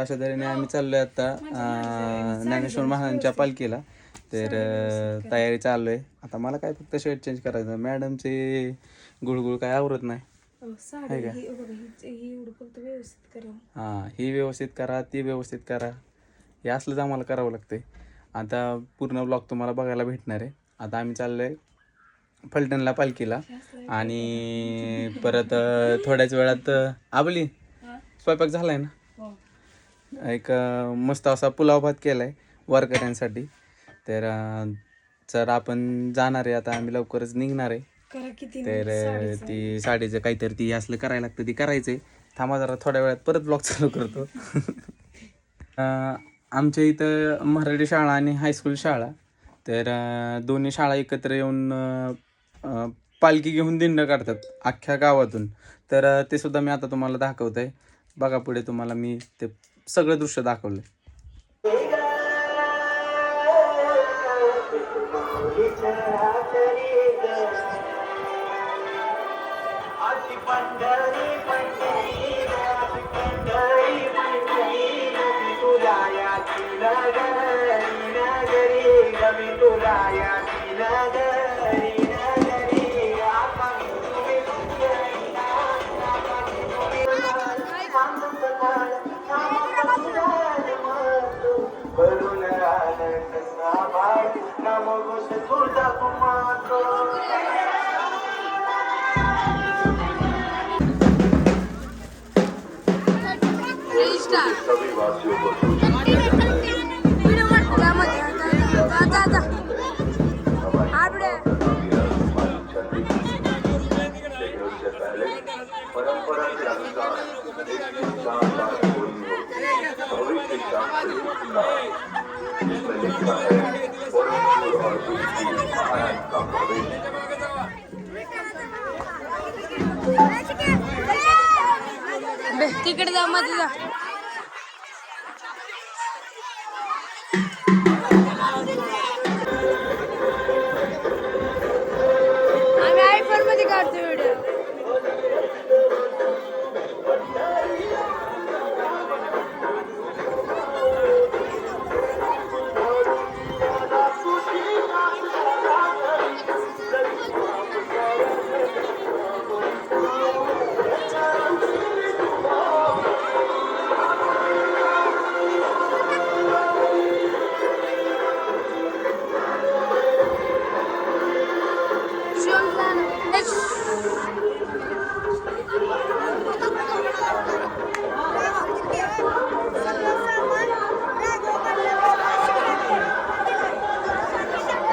अशा तऱ्हेने आम्ही चाललोय आता ज्ञानेश्वर महाराजांच्या पालखीला. तर तयारी चालू आहे आता मला काय फक्त शर्ट चेंज करायचं? मॅडमचे गुळगुळ काय आवरत नाही. ही ही व्यवस्थित करा. ती व्यवस्थित करा. हे असलंच आम्हाला करावं लागतंय. आता पूर्ण ब्लॉग तुम्हाला बघायला भेटणार आहे. आता आम्ही चाललोय फलटणला पालखीला. आणि परत थोड्याच वेळात आबली स्वयंपाक झालाय ना? हो. एक मस्त असा पुलाव भात केलाय वारकऱ्यांसाठी. तर जर आपण जाणार आहे. आता आम्ही लवकरच निघणार आहे. तर ती साडीचं काहीतरी ती असलं करायला लागतं ती करायचंय. थांबा जरा थोड्या वेळात परत ब्लॉग चालू करतो. आमच्या इथं मराठी शाळा आणि हायस्कूल शाळा. तर दोन्ही शाळा एकत्र येऊन पालखी घेऊन दिंड काढतात अख्ख्या गावातून. तर ते सुद्धा मी आता तुम्हाला दाखवत आहे बघा पुढे तुम्हाला मी ते सगळं दृश्य दाखवलं तिकडे जा मध्ये जा.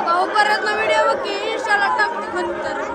भाऊ परत ना व्हिडिओ बघ की इंस्टाला टाकते नंतर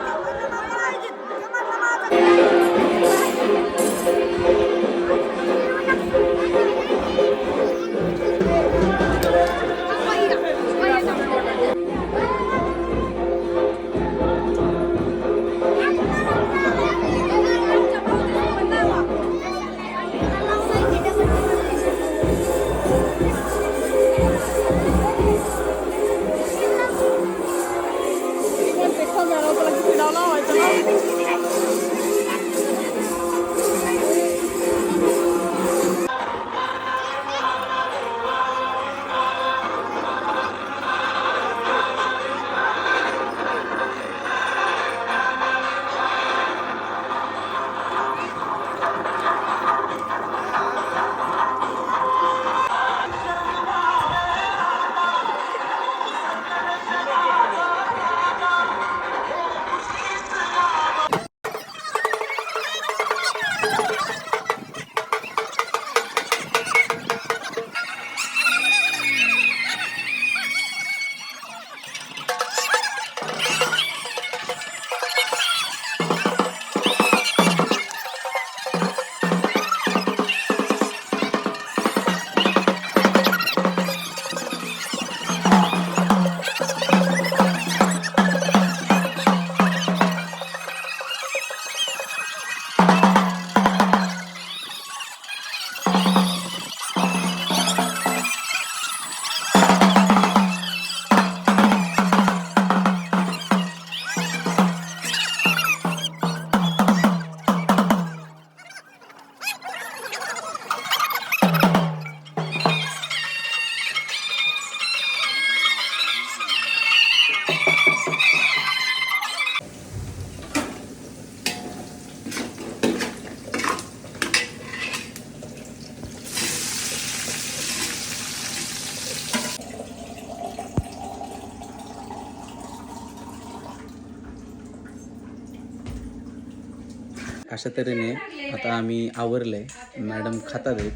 अशा तऱ्हेने आता आम्ही आवरलं. आहे मॅडम खातात आहेत.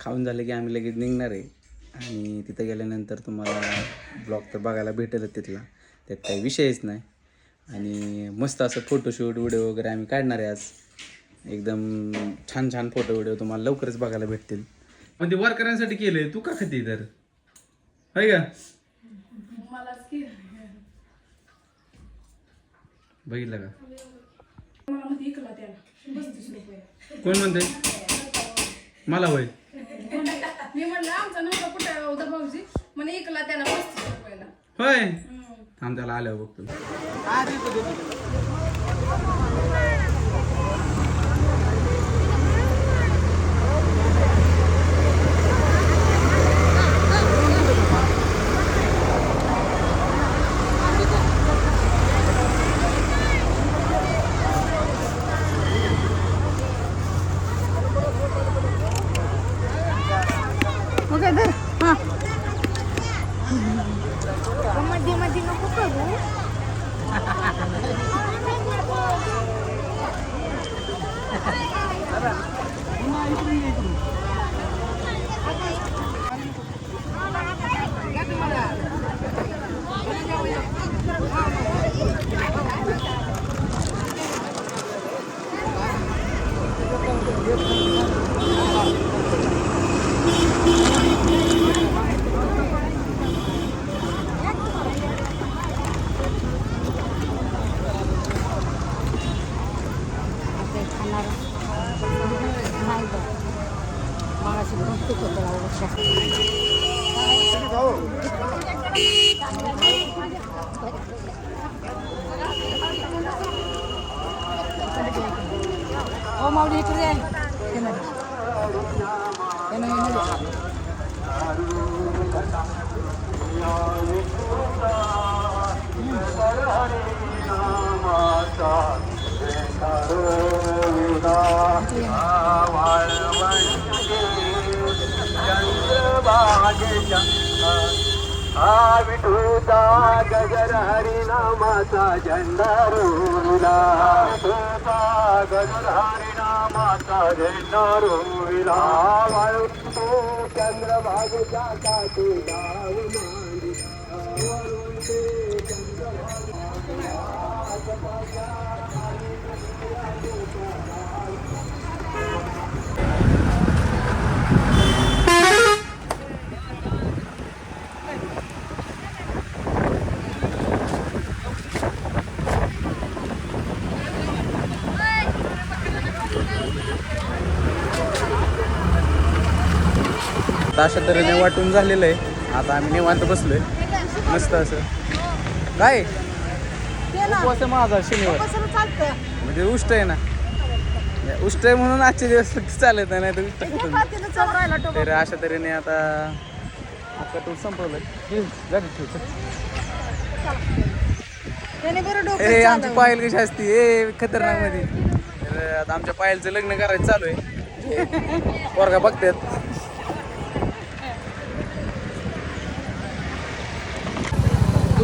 खाऊन झालं की आम्ही लगेच निघणार आहे. आणि तिथं गेल्यानंतर तुम्हाला ब्लॉग तर बघायला भेटेलच तिथला. त्यात काही विषयच नाही. आणि मस्त असं फोटोशूट व्हिडिओ वगैरे आम्ही काढणार आहे आज. एकदम छान छान फोटो व्हिडिओ तुम्हाला लवकरच बघायला भेटतील. म्हणजे वारकऱ्यांसाठी केलंय. तू का खाती तर होय का. बघितलं का? कोण म्हणते मला होय. मी म्हणलं आमचा नवरा कुठे उदा भाऊजी? म्हणे इकला त्याला पस्तीस रुपयाला. होय. थांब त्याला आल्यावर बघतो धर हा मध्ये मध्ये नको करू ओ माऊली इकडे ये. ये ना. ये ना, ये ना. हा विठूचा गजर हरिनामाचा झेंडा रोविला विठूचा गजर हरिनामाचा झेंडा रोविला वाळू चंद्रभागेच्या काठी गाव आता अशा तऱ्हेने वाटून झालेलं आहे. आता आम्ही निवांत बसलोय. मस्त असं. काय? उपवास आहे माझा शनिवार. म्हणजे उष्ट आहे ना. उष्ट आहे म्हणून आजचे दिवस फक्त चालत नाही तर उष्ट. तर अशा तऱ्हेने आता आता तो संपवलं हे. ए आमची पायल कशी असती? ए खतरनाकमध्ये. तर आता आमच्या पायलचं लग्न करायचं चालू आहे. पोरगा बघतात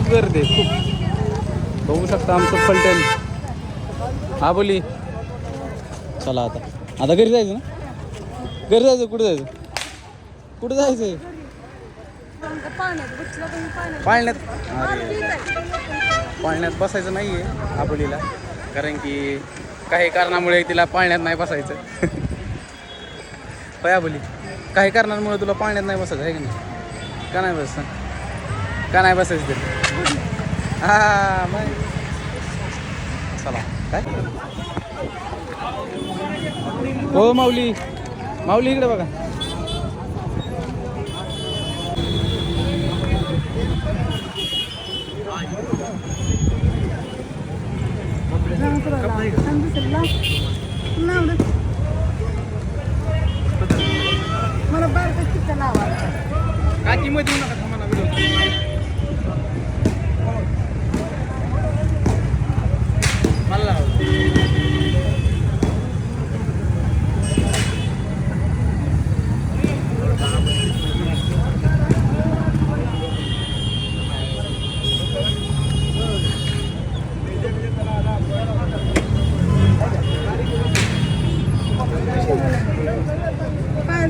खूप गर्दी आहे खूप. बघू शकता आमचं फलटण हा बोली. चला आता. आता घरी जायचं ना? घरी जायचं कुठं जायचं? कुठं जायचं पाळण्यात. पाळण्यात बसायचं नाही आहे आबोलीला कारण की काही कारणामुळे तिला पाळण्यात नाही बसायचं. होय आबोली काही कारणांमुळे तुला पाळण्यात नाही बसायचं आहे की नाही? का नाही बस का नाही बसायचं तरी हा मग. चला काय? हो माऊली. माऊली इकडे बघा. मला बारका चित्त लावा काकी मध्ये नका थांबा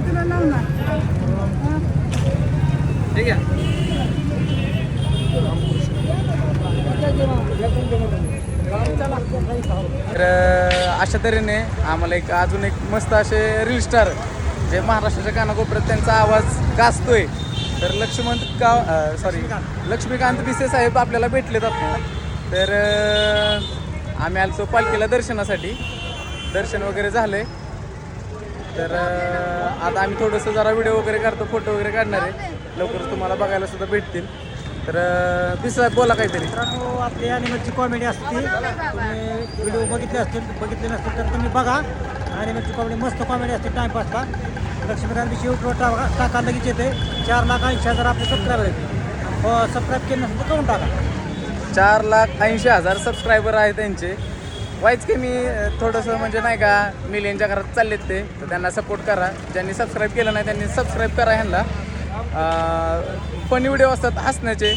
तुला ठीक आहे. तर अशा तऱ्हेने आम्हाला एक अजून एक मस्त असे रील स्टार जे महाराष्ट्राच्या कानाकोपऱ्यात त्यांचा आवाज गाजतोय. तर लक्ष्मण का सॉरी लक्ष्मीकांत बिसे साहेब आपल्याला भेटले जातात तर आम्ही आलतो पालखीला दर्शनासाठी. दर्शन वगैरे झालं आहे तर आता आम्ही थोडंसं जरा व्हिडिओ वगैरे काढतो फोटो वगैरे काढणार आहे. लवकरच तुम्हाला बघायला सुद्धा भेटतील. तर साहेब बोला काहीतरी. मित्रांनो आपली ॲनिमलची कॉमेडी असते. तुम्ही व्हिडिओ बघितले असतील बघितले नसतील तर तुम्ही बघा. ॲनिमलची कॉमेडी मस्त कॉमेडी असते टाईमपासला लक्ष्मीकांत विषयी उपयोग टाका टाका लगेच येते. चार लाख ऐंशी हजार आपले सबस्क्रायबर आहेत. हो सबस्क्राईब केलं नसेल तर करून टाका. चार लाख ऐंशी हजार सबस्क्रायबर आहे त्यांचे. वाईच की मी थोडंसं म्हणजे नाही का मिलियनच्या घरात चाललेत ते तर त्यांना सपोर्ट करा. ज्यांनी सबस्क्राईब केलं नाही त्यांनी सबस्क्राईब करा ह्यांना. फनी व्हिडिओ असतात हसण्याचे.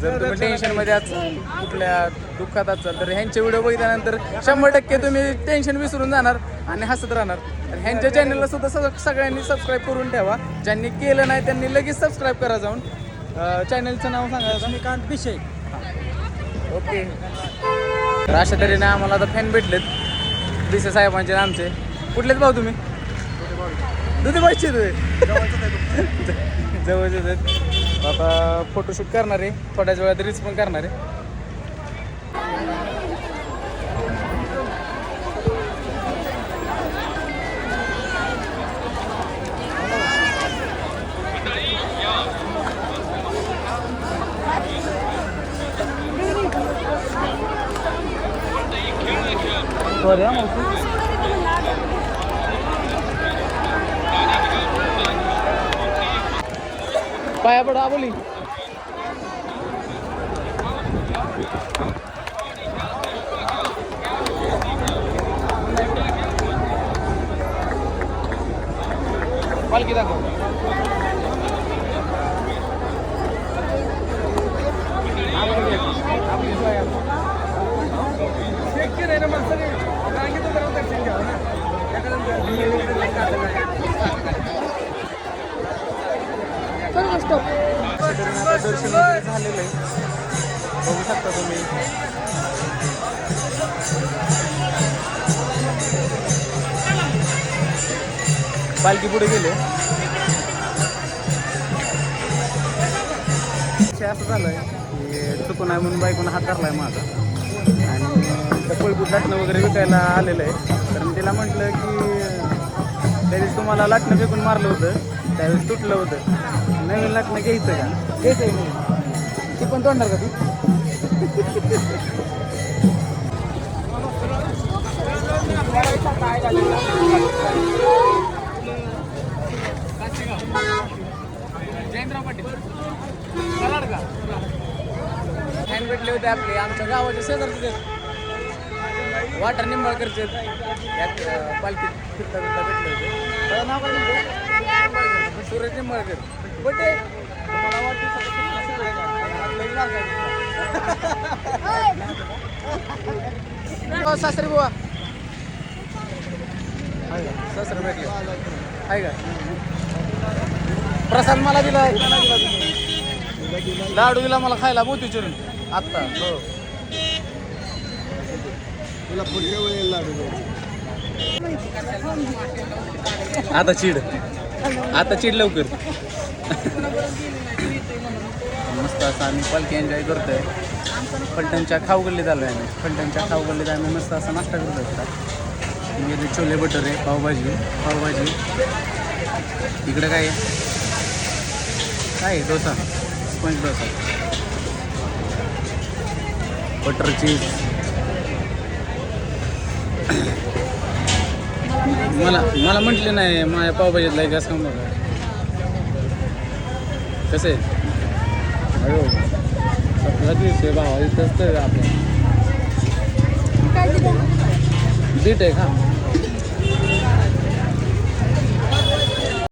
जर तुम्ही टेन्शनमध्ये असाल कुठल्या दुःखात असाल तर ह्यांचे व्हिडिओ बघितल्यानंतर शंभर टक्के तुम्ही टेन्शन विसरून जाणार आणि हसत राहणार. तर ह्यांच्या चॅनलला सुद्धा सग सगळ्यांनी सबस्क्राईब करून ठेवा. ज्यांनी केलं नाही त्यांनी लगेच सबस्क्राईब करा जाऊन. चॅनलचं नाव सांगा. लक्ष्मीकांत विषय ओके. तर अशा तऱ्हेने आम्हाला आता फॅन भेटलेत. दिसे साहेबांचे आमचे. कुठलेच भाऊ तुम्ही? दुधी पाहिजे तुम्ही जवळचे आहेत. आता फोटोशूट करणार आहे. थोड्याच वेळात रील्स पण करणार आहे. पाया पडा बोली पालखी दाखव दर्शन झालेलं आहे बघू शकता तुम्ही पालखी पुढे गेले. विषय असं झालंय की चुकून आहे म्हणून बायकोनं हात धरलाय माझा. पळबूट लाटणं वगैरे विकायला आलेलं आहे. तर मी तिला म्हटलं की त्यावेळेस तुम्हाला लाटणं फेकून मारलं होतं त्यावेळेस तुटलं होतं. नवीन लाटणं घ्यायचं का? घ्यायचं आहे नवीन ती पण तोडणार का ती? जयंतराव पाटील. भेटले होते आपले आमच्या गावाचे शेजारचे. वाटर निंबाळकरचे यात अं, फिरता फिरता भेटले होते. नाव काय म्हणतो सूरज निंबाळकर. बटे तुम्हाला वाटतं हो, सासरे बुवा. सासरे भेटले. आहे का? प्रसाद मला दिला लाडू दिला मला खायला मोतीचूर आत्ता. हो. तुला पुढच्या वेळेला लाडू आता चिड. आता चिड लवकर. मस्त असं आम्ही पालखी एन्जॉय करतोय. फलटणच्या खाऊ गल्लीत आलो आहे आम्ही. फलटणच्या खाऊ गल्लीत आम्ही मस्त असा नाश्ता करतो आता म्हणजे छोले बटर आहे पावभाजी पावभाजी. इकडं काय? काय? Dosa. Sponge dosa. Butter cheese मला मला म्हटले नाही माझ्या पावभाजीतला एक असं बघा. कसं आहे? अयो सगळा दिवस आहे भावा इथंच तर आपल्या बीट आहे का?